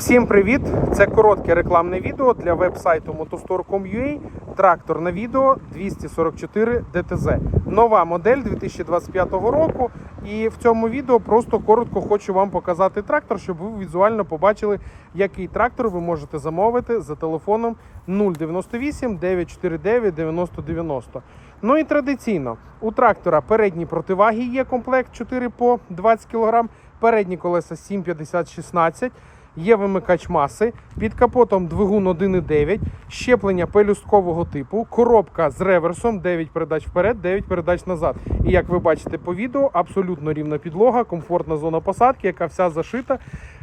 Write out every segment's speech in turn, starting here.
Всім привіт! Це коротке рекламне відео для веб-сайту motostore.com.ua Трактор на відео 244 DTZ. Нова модель 2025 року. І в цьому відео просто коротко хочу вам показати трактор, щоб ви візуально побачили, який трактор ви можете замовити за телефоном 098 949 9090. Ну і традиційно у трактора передні противаги є комплект 4 по 20 кг, передні колеса 750-16. Є вимикач маси, під капотом двигун 1,9, щеплення пелюсткового типу, коробка з реверсом, 9 передач вперед, 9 передач назад. І як ви бачите по відео, абсолютно рівна підлога, комфортна зона посадки, яка вся зашита.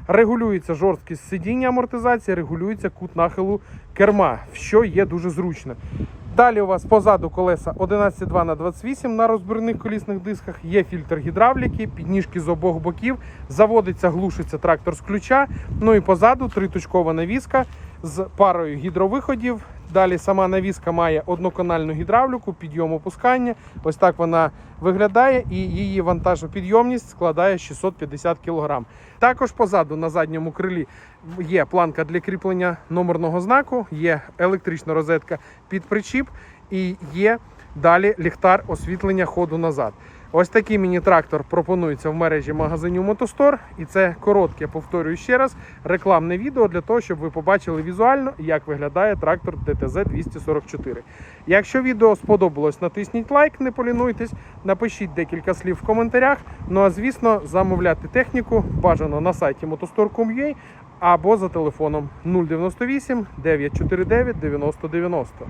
Регулюється жорсткість сидіння амортизації, регулюється кут нахилу керма, що є дуже зручно. Далі у вас позаду колеса 11,2 на 28 на розбірних колісних дисках. Є фільтр гідравліки, підніжки з обох боків. Заводиться, глушиться трактор з ключа. Ну і позаду триточкова навіска з парою гідровиходів. Далі сама навіска має одноканальну гідравліку, підйом опускання. Ось так вона виглядає, і її вантажопідйомність складає 650 кг. Також позаду на задньому крилі є планка для кріплення номерного знаку, є електрична розетка під причіп і є далі ліхтар освітлення ходу назад. Ось такий міні-трактор пропонується в мережі магазинів Мотостор. І це коротке, повторюю ще раз, рекламне відео для того, щоб ви побачили візуально, як виглядає трактор DTZ 244. Якщо відео сподобалось, натисніть лайк, не полінуйтесь, напишіть декілька слів в коментарях. Ну а звісно, замовляти техніку бажано на сайті motostore.com.ua або за телефоном 098 949 9090.